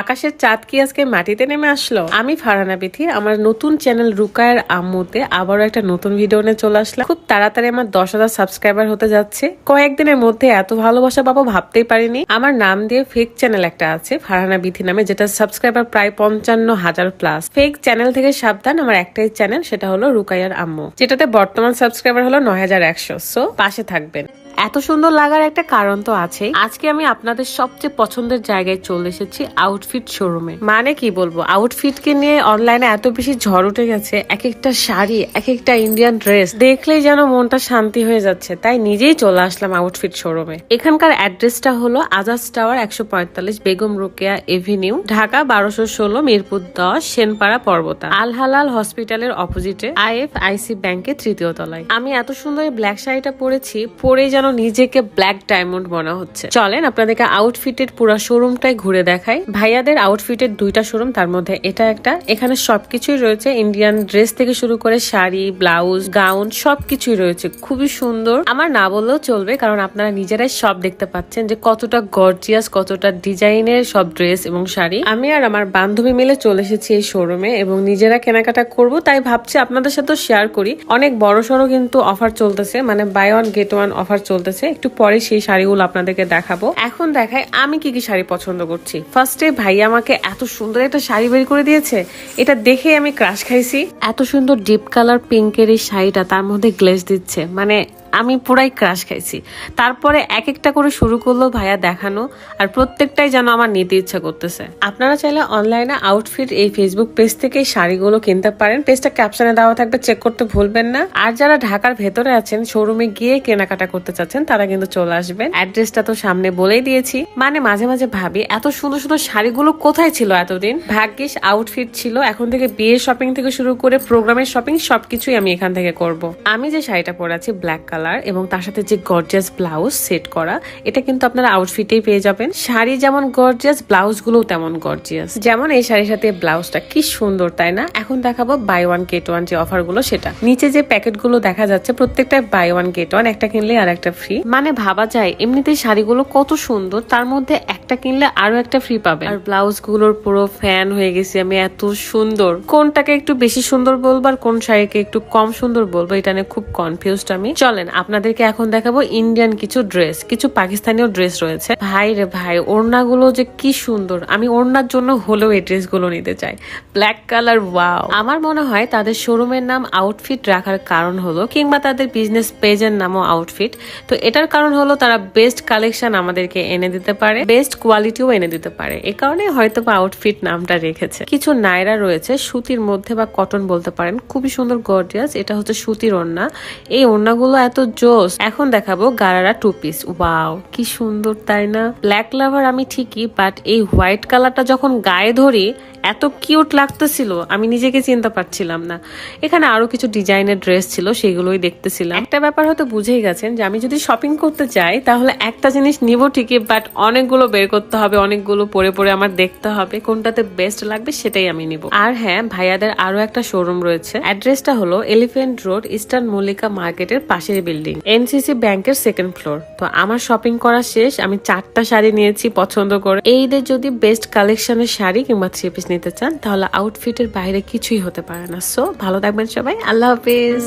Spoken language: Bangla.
আকাশের চাঁদ কি আজকে মাটিতে নেমে আসলো? আমি ফারহানা বিথি, আমার নতুন চ্যানেল রুকায়ের আম্মুতে আবারও একটা নতুন ভিডিও নিয়ে চলে আসলাম। খুব তাড়াতাড়ি আমার দশ হাজার সাবস্ক্রাইবার হতে যাচ্ছে। কয়েকদিনের মধ্যে এত ভালোবাসা পাবো ভাবতেই পারিনি। আমার নাম দিয়ে ফেক চ্যানেল একটা আছে, ফারহানা বিথি নামে, যেটা সাবস্ক্রাইবার প্রায় পঞ্চান্ন হাজার প্লাস ফেক চ্যানেল থেকে সাবধান, আমার একটাই চ্যানেল সেটা হলো রুকাইয়ার আম্মু, যেটাতে বর্তমান সাবস্ক্রাইবার হলো নয় হাজার একশো। সো পাশে থাকবেন। এত সুন্দর লাগার একটা কারণ তো আছেই। আজকে আমি আপনাদের সবচেয়ে পছন্দের জায়গায় চলে এসেছি আউটফিট শোরুমে মানে কি বলব? আউটফিট কে নিয়ে অনলাইনে এত বেশি ঝড় উঠে গেছে এক একটা শাড়ি এক একটা ইন্ডিয়ান ড্রেস দেখলেই যেন মনটা শান্তি হয়ে যাচ্ছে, তাই নিজেই চলে আসলাম আউটফিট শোরুমে এখানকার অ্যাড্রেসটা হলো আজাদ টাওয়ার একশো পঁয়তাল্লিশ বেগম রোকেয়া এভিনিউ ঢাকা বারোশো ষোলো, মিরপুর দশ, সেনপাড়া পর্বতা। আল হালাল হসপিটালের অপোজিটে আইএফ আইসি ব্যাংকের তৃতীয় তলায়। আমি এত সুন্দর ব্ল্যাক শাড়িটা পরেছি, পরেই যেন নিজেকে ব্ল্যাক ডায়মন্ড মনে হচ্ছে। চলেন আপনাদেরকে আউটফিটের পুরো শোরুমটাই ঘুরে দেখাই। ভাইয়াদের আউটফিটের দুইটা শোরুম তার মধ্যে এটা একটা। এখানে সবকিছুই রয়েছে ইন্ডিয়ান ড্রেস থেকে শুরু করে শাড়ি ব্লাউজ গাউন সবকিছুই রয়েছে। খুবই সুন্দর। আমার না বললেও চলবে, কারণ আপনারা নিজেরাই সব দেখতে পাচ্ছেন যে কতটা গর্জিয়াস কতটা ডিজাইনের সব ড্রেস এবং শাড়ি। আমি আর আমার বান্ধবী মিলে চলে এসেছি এই শোরুমে এবং নিজেরা কেনাকাটা করব, তাই ভাবছি আপনাদের সাথে শেয়ার করি। অনেক বড় সড়ো কিন্তু অফার চলতেছে মানে buy one get one offer চলতেছে। একটু পরে সেই শাড়িগুলো আপনাদেরকে দেখাবো। এখন দেখাই আমি কি কি শাড়ি পছন্দ করছি। ফার্স্টে ভাই আমাকে এত সুন্দর একটা শাড়ি বের করে দিয়েছে। এটা দেখে আমি ক্রাশ খাইছি। এত সুন্দর ডিপ কালার পিঙ্কের এই শাড়িটা তার মধ্যে গ্লেজ দিচ্ছে। মানে আমি পুরাই ক্রাশ খাইছি। তারপরে এক একটা করে শুরু করল ভাইয়া দেখানো। আর প্রত্যেকটাই যেন আমার নিতে ইচ্ছা করতেছে। আপনারা চাইলে অনলাইনে আউটফিট এই ফেসবুক পেজ থেকে শাড়িগুলো কিনতে পারেন। পেজটা ক্যাপশনে দেওয়া থাকবে চেক করতে ভুলবেন না। আর যারা ঢাকার ভেতরে আছেন শোরুমে গিয়ে কেনাকাটা করতে চাচ্ছেন তারা কিন্তু চলে আসবেন। অ্যাড্রেসটা তো সামনে বলেই দিয়েছি। মানে মাঝে মাঝে ভাবি, এত সুন্দর সুন্দর শাড়িগুলো কোথায় ছিল এতদিন? ভাগ্যিস আউটফিট ছিল, এখন থেকে বিয়ের শপিং থেকে শুরু করে প্রোগ্রামের শপিং সবকিছুই আমি এখান থেকে করব। আমি যে শাড়িটা পরে আছি ব্ল্যাক কালার এবং তার সাথে যে গর্জিয়াস ব্লাউজ সেট করা, এটা কিন্তু আপনারা আউটফিটেই পেয়ে যাবেন। শাড়ি যেমন গর্জিয়াস ব্লাউজ গুলোও তেমন গর্জিয়াস যেমন এই শাড়ির সাথে ব্লাউজটা কি সুন্দর, তাই না? এখন দেখাবো বাই ওয়ান গেট ওয়ান যে অফারগুলো সেটা। নিচে যে প্যাকেটগুলো দেখা যাচ্ছে, প্রত্যেকটা বাই ওয়ান গেট ওয়ান একটা কিনলে আর একটা ফ্রি। মানে ভাবা যায় এমনিতেই শাড়িগুলো কত সুন্দর, তার মধ্যে একটা কিনলে আরও একটা ফ্রি পাবে। আর ব্লাউজগুলোর পুরো ফ্যান হয়ে গেছি আমি, এত সুন্দর। কোনটাকে একটু বেশি সুন্দর বলব আর কোন শাড়িকে একটু কম সুন্দর বলব, এটা নিয়ে খুব কনফিউজড আমি। চলেন, আপনাদেরকে এখন দেখাবো ইন্ডিয়ান কিছু ড্রেস কিছু পাকিস্তানীয় ড্রেস রয়েছে। ভাই রে ভাই, ওড়নাগুলো যে কি সুন্দর। আমি ওড়নার জন্য হলেও এই ড্রেসগুলো নিতে চাই। ব্ল্যাক কালার ওয়াও আমার মনে হয় তাদের শোরুমের নাম আউটফিট রাখার কারণ হলো, কিংবা তাদের বিজনেস পেজের নামও আউটফিট তো এটার কারণ হলো তারা বেস্ট কালেকশন আমাদেরকে এনে দিতে পারে বেস্ট কোয়ালিটিও এনে দিতে পারে। এ কারণে হয়তো বা আউটফিট নামটা রেখেছে। কিছু নায়রা রয়েছে, সুতির মধ্যে বা কটন বলতে পারেন, খুবই সুন্দর গর্জিয়াস এটা হচ্ছে সুতির ওড়না। এই ওড়নাগুলো এত জোস। এখন দেখাবো গারারা টু পিস ওয়াও কি সুন্দর, তাই না? ব্ল্যাক লাভার আমি ঠিকই বাট এই হোয়াইট কালারটা যখন গায়ে ধরি এত কিউট লাগতেছিল, আমি নিজেকে চিনতে পারছিলাম না। এখানে আরও কিছু ডিজাইনের ড্রেস ছিল, সেগুলোই দেখতেছিলাম। একটা ব্যাপার হয়তো বুঝেই গেছেন যে, আমি যদি শপিং করতে চাই তাহলে একটা জিনিস নিব ঠিকই বাট অনেকগুলো বের করতে হবে, অনেকগুলো পরে পরে আমার দেখতে হবে, কোনটাতে বেস্ট লাগবে সেটাই আমি নিব। আর হ্যাঁ ভাইয়াদের আরও একটা শোরুম রয়েছে। অ্যাড্রেসটা হলো এলিফেন্ট রোড ইস্টার্ন মল্লিকা মার্কেটের পাশের বিল্ডিং এনসিসি ব্যাংকের সেকেন্ড ফ্লোর তো আমার শপিং করা শেষ, আমি চারটা শাড়ি নিয়েছি পছন্দ করে। এই ঈদের যদি বেস্ট কালেকশনের শাড়ি কিংবা থ্রি পিস নিতে চান, তাহলে আউটফিটের বাইরে কিছুই হতে পারে না। সো ভালো থাকবেন সবাই। আল্লাহ হাফিজ।